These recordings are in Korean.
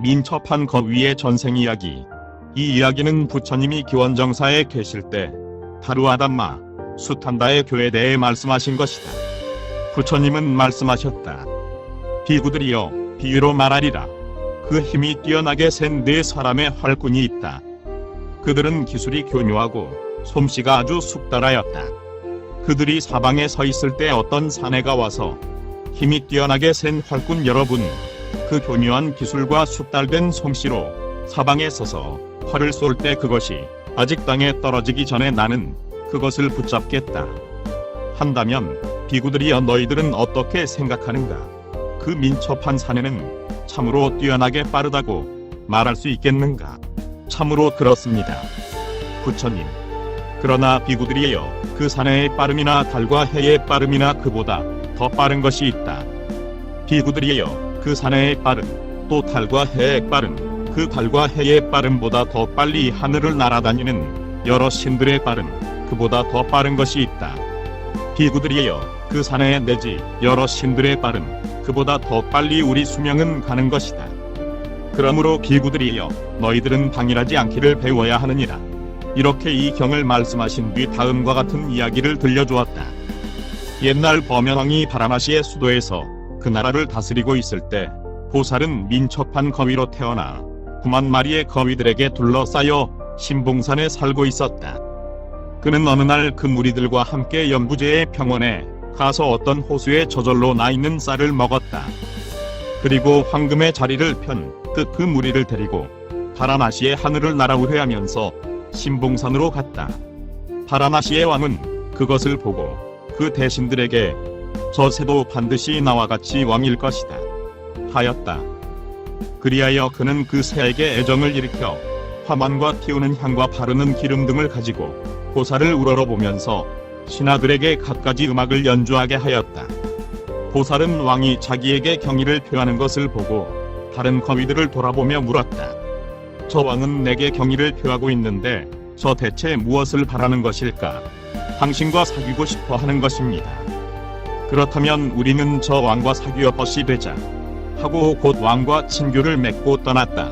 민첩한 거위의 전생 이야기. 이 이야기는 부처님이 기원정사에 계실 때 타루아담마 수탄다의 교에 대해 말씀하신 것이다. 부처님은 말씀하셨다. 비구들이여 비유로 말하리라. 그 힘이 뛰어나게 센 네 사람의 활군이 있다. 그들은 기술이 교묘하고 솜씨가 아주 숙달하였다. 그들이 사방에 서 있을 때 어떤 사내가 와서 힘이 뛰어나게 센 활군 여러분, 그 교묘한 기술과 숙달된 솜씨로 사방에 서서 활을 쏠 때 그것이 아직 땅에 떨어지기 전에 나는 그것을 붙잡겠다. 한다면 비구들이여 너희들은 어떻게 생각하는가? 그 민첩한 사내는 참으로 뛰어나게 빠르다고 말할 수 있겠는가? 참으로 그렇습니다. 부처님. 그러나 비구들이여 그 사내의 빠름이나 달과 해의 빠름이나 그보다 더 빠른 것이 있다. 비구들이여 그 사내의 빠름 또 달과 해의 빠름 그 달과 해의 빠름보다 더 빨리 하늘을 날아다니는 여러 신들의 빠름 그보다 더 빠른 것이 있다. 비구들이여 그 산에 내지 여러 신들의 빠름 그보다 더 빨리 우리 수명은 가는 것이다. 그러므로 비구들이여 너희들은 방일하지 않기를 배워야 하느니라. 이렇게 이 경을 말씀하신 뒤 다음과 같은 이야기를 들려주었다. 옛날 범연왕이 바라마시의 수도에서 그 나라를 다스리고 있을 때 보살은 민첩한 거위로 태어나 9만 마리의 거위들에게 둘러싸여 신봉산에 살고 있었다. 그는 어느 날 그 무리들과 함께 연부제의 평원에 가서 어떤 호수에 저절로 나 있는 쌀을 먹었다. 그리고 황금의 자리를 편끝그 무리를 데리고 바라마시의 하늘을 날아우회하면서 신봉산으로 갔다. 바라마시의 왕은 그것을 보고 그 대신들에게 저 새도 반드시 나와 같이 왕일 것이다. 하였다. 그리하여 그는 그 새에게 애정을 일으켜 화만과 튀우는 향과 바르는 기름 등을 가지고 보살을 우러러 보면서 신하들에게 갖가지 음악을 연주하게 하였다. 보살은 왕이 자기에게 경의를 표하는 것을 보고 다른 거위들을 돌아보며 물었다. 저 왕은 내게 경의를 표하고 있는데 저 대체 무엇을 바라는 것일까? 당신과 사귀고 싶어 하는 것입니다. 그렇다면 우리는 저 왕과 사귀어 벗이 되자. 하고 곧 왕과 친교를 맺고 떠났다.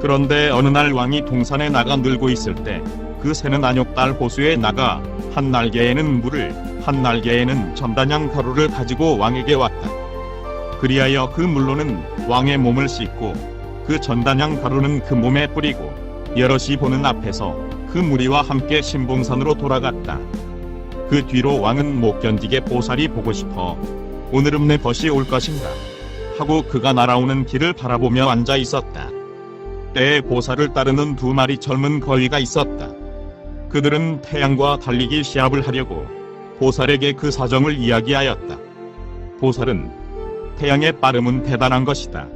그런데 어느 날 왕이 동산에 나가 늘고 있을 때 그 새는 안욕달 호수에 나가 한 날개에는 물을 한 날개에는 전단양 가루를 가지고 왕에게 왔다. 그리하여 그 물로는 왕의 몸을 씻고 그 전단양 가루는 그 몸에 뿌리고 여럿이 보는 앞에서 그 무리와 함께 신봉산으로 돌아갔다. 그 뒤로 왕은 못 견디게 보살이 보고 싶어 오늘은 내 벗이 올 것인가 하고 그가 날아오는 길을 바라보며 앉아 있었다. 때에 보살을 따르는 두 마리 젊은 거위가 있었다. 그들은 태양과 달리기 시합을 하려고 보살에게 그 사정을 이야기하였다. 보살은 태양의 빠름은 대단한 것이다.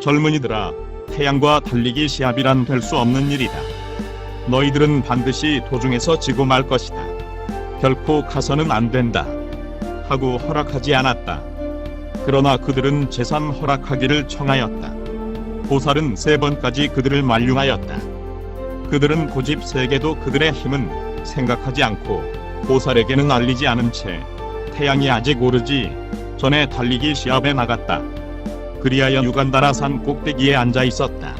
젊은이들아, 태양과 달리기 시합이란 될 수 없는 일이다. 너희들은 반드시 도중에서 지고 말 것이다. 결코 가서는 안 된다. 하고 허락하지 않았다. 그러나 그들은 재산 허락하기를 청하였다. 보살은 세 번까지 그들을 만류하였다. 그들은 고집 세게도 그들의 힘은 생각하지 않고 보살에게는 알리지 않은 채 태양이 아직 오르지 전에 달리기 시합에 나갔다. 그리하여 유간다라 산 꼭대기에 앉아 있었다.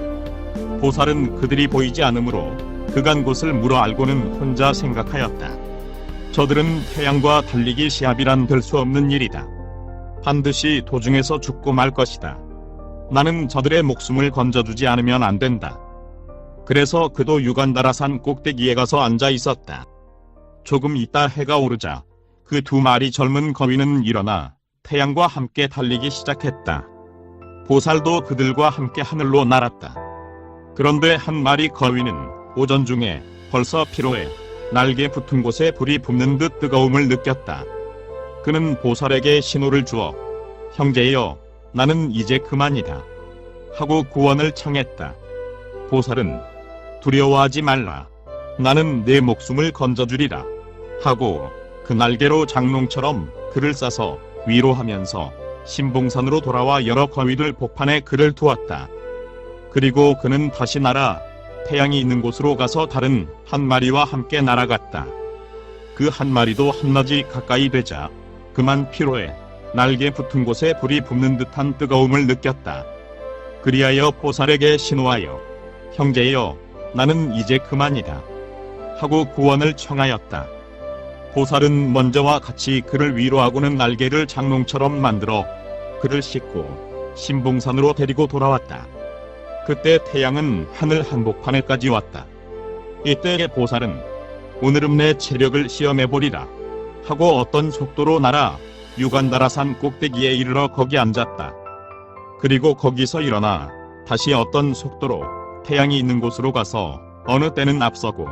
보살은 그들이 보이지 않으므로 그간 곳을 물어 알고는 혼자 생각하였다. 저들은 태양과 달리기 시합이란 될 수 없는 일이다. 반드시 도중에서 죽고 말 것이다. 나는 저들의 목숨을 건져주지 않으면 안 된다. 그래서 그도 유간다라 산 꼭대기에 가서 앉아 있었다. 조금 있다 해가 오르자 그 두 마리 젊은 거위는 일어나 태양과 함께 달리기 시작했다. 보살도 그들과 함께 하늘로 날았다. 그런데 한 마리 거위는 오전 중에 벌써 피로해 날개 붙은 곳에 불이 붙는 듯 뜨거움을 느꼈다. 그는 보살에게 신호를 주어 형제여 나는 이제 그만이다 하고 구원을 청했다. 보살은 두려워하지 말라. 나는 내 목숨을 건져주리라. 하고 그 날개로 장롱처럼 그를 싸서 위로하면서 신봉산으로 돌아와 여러 거위들 복판에 그를 두었다. 그리고 그는 다시 날아 태양이 있는 곳으로 가서 다른 한 마리와 함께 날아갔다. 그 한 마리도 한낮이 가까이 되자 그만 피로해 날개 붙은 곳에 불이 붙는 듯한 뜨거움을 느꼈다. 그리하여 보살에게 신호하여 형제여 나는 이제 그만이다 하고 구원을 청하였다. 보살은 먼저와 같이 그를 위로하고는 날개를 장롱처럼 만들어 그를 싣고 신봉산으로 데리고 돌아왔다. 그때 태양은 하늘 한복판에까지 왔다. 이때 보살은 오늘은 내 체력을 시험해보리라 하고 어떤 속도로 날아 유간다라산 꼭대기에 이르러 거기 앉았다. 그리고 거기서 일어나 다시 어떤 속도로 태양이 있는 곳으로 가서 어느 때는 앞서고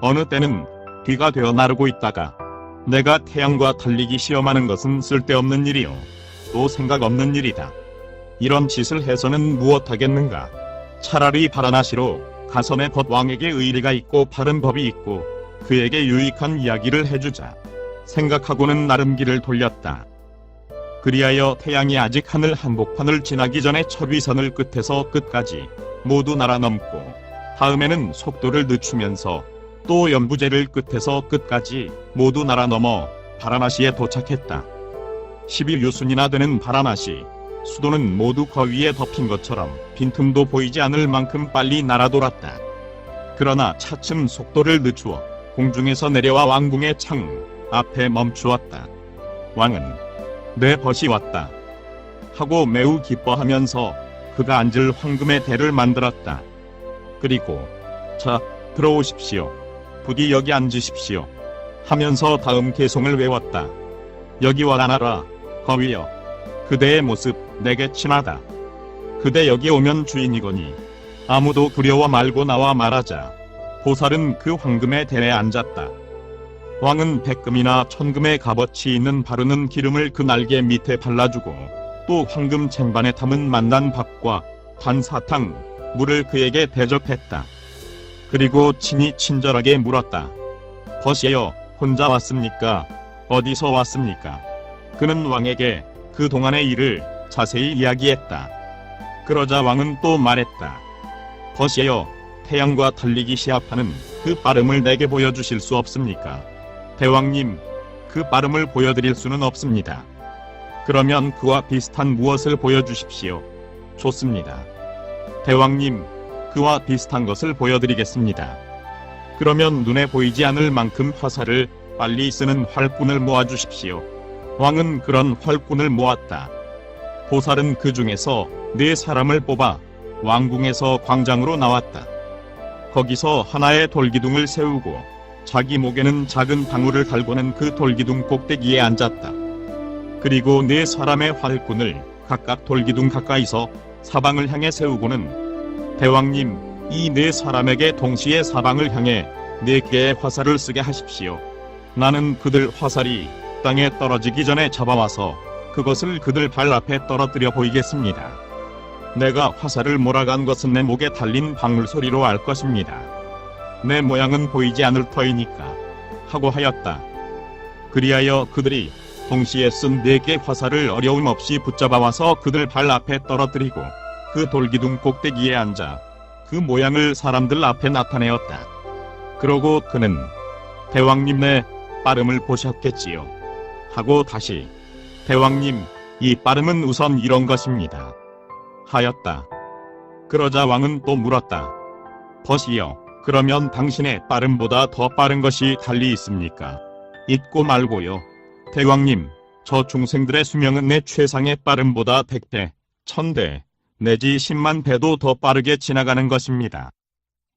어느 때는 뒤가 되어 나르고 있다가 내가 태양과 달리기 시험하는 것은 쓸데없는 일이요 또 생각 없는 일이다. 이런 짓을 해서는 무엇하겠는가? 차라리 바라나시로 가선의 벗왕에게 의리가 있고 바른 법이 있고 그에게 유익한 이야기를 해주자. 생각하고는 나름 길을 돌렸다. 그리하여 태양이 아직 하늘 한복판을 지나기 전에 철위선을 끝에서 끝까지 모두 날아넘고 다음에는 속도를 늦추면서 또 연부제를 끝에서 끝까지 모두 날아넘어 바라나시에 도착했다. 12유순이나 되는 바라나시 수도는 모두 거위에 덮인 것처럼 빈틈도 보이지 않을 만큼 빨리 날아돌았다. 그러나 차츰 속도를 늦추어 공중에서 내려와 왕궁의 창 앞에 멈추었다. 왕은 내 벗이 왔다. 하고 매우 기뻐하면서 그가 앉을 황금의 대를 만들었다. 그리고 자 들어오십시오. 부디 여기 앉으십시오. 하면서 다음 개송을 외웠다. 여기 와라나라 거위여 그대의 모습 내게 친하다. 그대 여기 오면 주인이거니 아무도 두려워 말고 나와 말하자. 보살은 그 황금의 대에 앉았다. 왕은 백금이나 천금의 값어치 있는 바르는 기름을 그 날개 밑에 발라주고 또 황금 쟁반에 담은 만난 밥과 반사탕, 물을 그에게 대접했다. 그리고 친히 친절하게 물었다. 벗이여 혼자 왔습니까? 어디서 왔습니까? 그는 왕에게 그 동안의 일을 자세히 이야기했다. 그러자 왕은 또 말했다. 벗이여 태양과 달리기 시합하는 그 빠름을 내게 보여주실 수 없습니까? 대왕님, 그 빠름을 보여드릴 수는 없습니다. 그러면 그와 비슷한 무엇을 보여주십시오. 좋습니다. 대왕님, 그와 비슷한 것을 보여드리겠습니다. 그러면 눈에 보이지 않을 만큼 화살을 빨리 쓰는 활꾼을 모아주십시오. 왕은 그런 활꾼을 모았다. 보살은 그 중에서 네 사람을 뽑아 왕궁에서 광장으로 나왔다. 거기서 하나의 돌기둥을 세우고 자기 목에는 작은 방울을 달고는 그 돌기둥 꼭대기에 앉았다. 그리고 네 사람의 활꾼을 각각 돌기둥 가까이서 사방을 향해 세우고는 대왕님 이 네 사람에게 동시에 사방을 향해 네 개의 화살을 쓰게 하십시오. 나는 그들 화살이 땅에 떨어지기 전에 잡아와서 그것을 그들 발 앞에 떨어뜨려 보이겠습니다. 내가 화살을 몰아간 것은 내 목에 달린 방울 소리로 알 것입니다. 내 모양은 보이지 않을 터이니까 하고 하였다. 그리하여 그들이 동시에 쓴 네 개 화살을 어려움 없이 붙잡아 와서 그들 발 앞에 떨어뜨리고 그 돌기둥 꼭대기에 앉아 그 모양을 사람들 앞에 나타내었다. 그러고 그는 대왕님 내 빠름을 보셨겠지요. 하고 다시 대왕님 이 빠름은 우선 이런 것입니다. 하였다. 그러자 왕은 또 물었다. 벗이여 그러면 당신의 빠름보다 더 빠른 것이 달리 있습니까? 잊고 말고요. 대왕님, 저 중생들의 수명은 내 최상의 빠름보다 100배, 1000배, 내지 10만 배도 더 빠르게 지나가는 것입니다.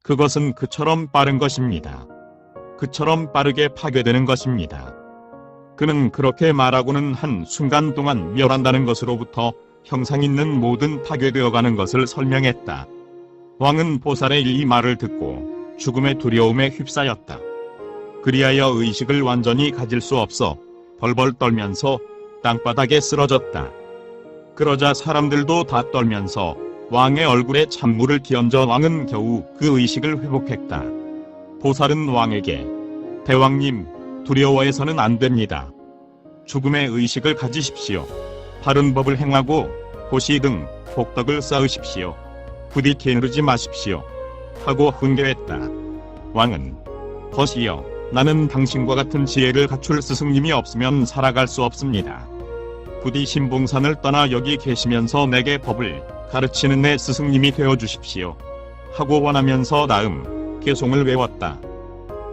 그것은 그처럼 빠른 것입니다. 그처럼 빠르게 파괴되는 것입니다. 그는 그렇게 말하고는 한 순간 동안 멸한다는 것으로부터 형상 있는 모든 파괴되어 가는 것을 설명했다. 왕은 보살의 이 말을 듣고 죽음의 두려움에 휩싸였다. 그리하여 의식을 완전히 가질 수 없어 벌벌 떨면서 땅바닥에 쓰러졌다. 그러자 사람들도 다 떨면서 왕의 얼굴에 찬물을 기얹어 왕은 겨우 그 의식을 회복했다. 보살은 왕에게 대왕님 두려워해서는 안 됩니다. 죽음의 의식을 가지십시오. 바른 법을 행하고 고시 등 복덕을 쌓으십시오. 부디 게으르지 마십시오. 하고 훈계했다. 왕은 벗이여 나는 당신과 같은 지혜를 갖출 스승님이 없으면 살아갈 수 없습니다. 부디 신봉산을 떠나 여기 계시면서 내게 법을 가르치는 내 스승님이 되어 주십시오. 하고 원하면서 나음 개송을 외웠다.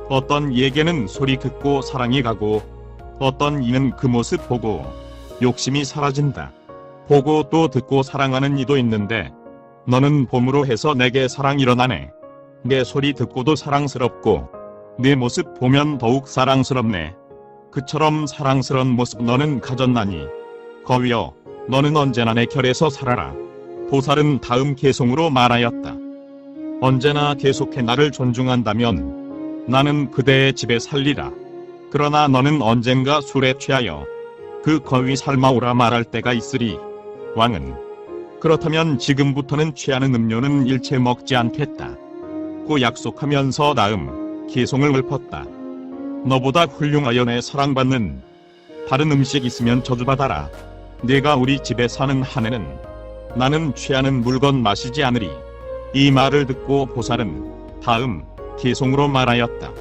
어떤 예게는 소리 듣고 사랑이 가고 어떤 이는 그 모습 보고 욕심이 사라진다. 보고 또 듣고 사랑하는 이도 있는데 너는 봄으로 해서 내게 사랑 일어나네. 내 소리 듣고도 사랑스럽고 내 모습 보면 더욱 사랑스럽네. 그처럼 사랑스런 모습 너는 가졌나니 거위여 너는 언제나 내 결에서 살아라. 보살은 다음 개송으로 말하였다. 언제나 계속해 나를 존중한다면 나는 그대의 집에 살리라. 그러나 너는 언젠가 술에 취하여 그 거위 삶아오라 말할 때가 있으리. 왕은 그렇다면 지금부터는 취하는 음료는 일체 먹지 않겠다. 고 약속하면서 나음 개송을 읊었다. 너보다 훌륭하여 내 사랑받는 다른 음식 있으면 저주받아라. 내가 우리 집에 사는 한 해는 나는 취하는 물건 마시지 않으리. 이 말을 듣고 보살은 다음 개송으로 말하였다.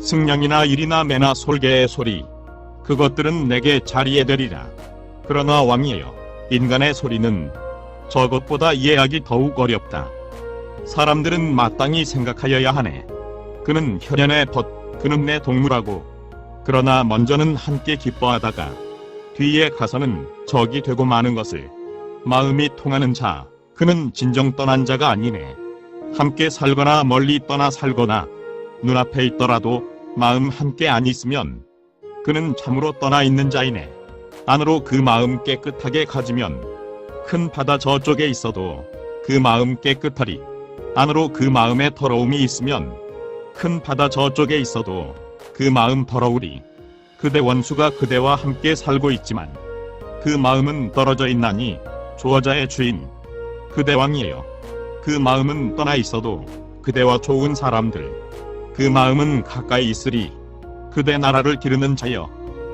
승냥이나 일이나 매나 솔개의 소리 그것들은 내게 자리에 되리라. 그러나 왕이여 인간의 소리는 저것보다 이해하기 더욱 어렵다. 사람들은 마땅히 생각하여야 하네. 그는 혈연의 벗, 그는 내 동무라고. 그러나 먼저는 함께 기뻐하다가 뒤에 가서는 적이 되고 마는 것을 마음이 통하는 자, 그는 진정 떠난 자가 아니네. 함께 살거나 멀리 떠나 살거나 눈앞에 있더라도 마음 함께 안 있으면 그는 참으로 떠나 있는 자이네. 안으로 그 마음 깨끗하게 가지면 큰 바다 저쪽에 있어도 그 마음 깨끗하리. 안으로 그 마음에 더러움이 있으면 큰 바다 저쪽에 있어도 그 마음 더러우리. 그대 원수가 그대와 함께 살고 있지만 그 마음은 떨어져 있나니 조어자의 주인 그대 왕이에요. 그 마음은 떠나 있어도 그대와 좋은 사람들 그 마음은 가까이 있으리. 그대 나라를 기르는 자여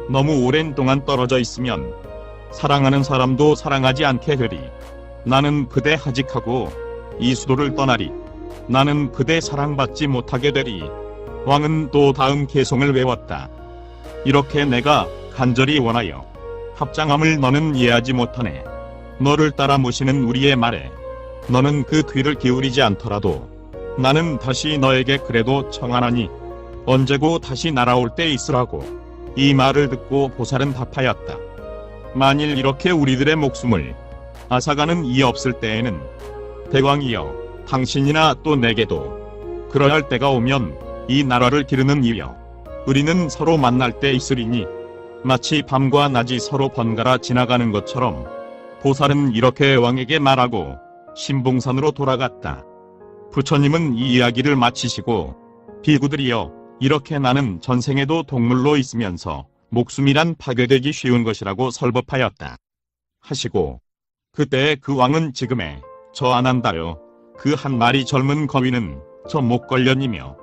너무 오랜 동안 떨어져 있으면 사랑하는 사람도 사랑하지 않게 되리. 나는 그대 하직하고 이 수도를 떠나리. 나는 그대 사랑받지 못하게 되리. 왕은 또 다음 개송을 외웠다. 이렇게 내가 간절히 원하여 합장함을 너는 이해하지 못하네. 너를 따라 모시는 우리의 말에 너는 그 귀를 기울이지 않더라도 나는 다시 너에게 그래도 청하나니 언제고 다시 날아올 때 있으라고 이 말을 듣고 보살은 답하였다. 만일 이렇게 우리들의 목숨을 앗아가는 이 없을 때에는 대왕이여 당신이나 또 내게도 그러할 때가 오면 이 나라를 기르는 이여 우리는 서로 만날 때 있으리니 마치 밤과 낮이 서로 번갈아 지나가는 것처럼 보살은 이렇게 왕에게 말하고 신봉산으로 돌아갔다. 부처님은 이 이야기를 마치시고 비구들이여 이렇게 나는 전생에도 동물로 있으면서 목숨이란 파괴되기 쉬운 것이라고 설법하였다. 하시고 그때 그 왕은 지금에 저 안한다요 그 한 마리 젊은 거위는 저 목걸련이며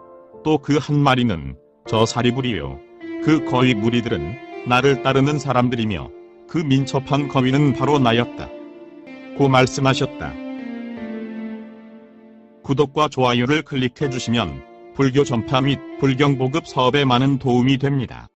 또 그 한 마리는 저 사리불이요 그 거위 무리들은 나를 따르는 사람들이며 그 민첩한 거위는 바로 나였다. 고 말씀하셨다. 구독과 좋아요를 클릭해 주시면 불교 전파 및 불경 보급 사업에 많은 도움이 됩니다.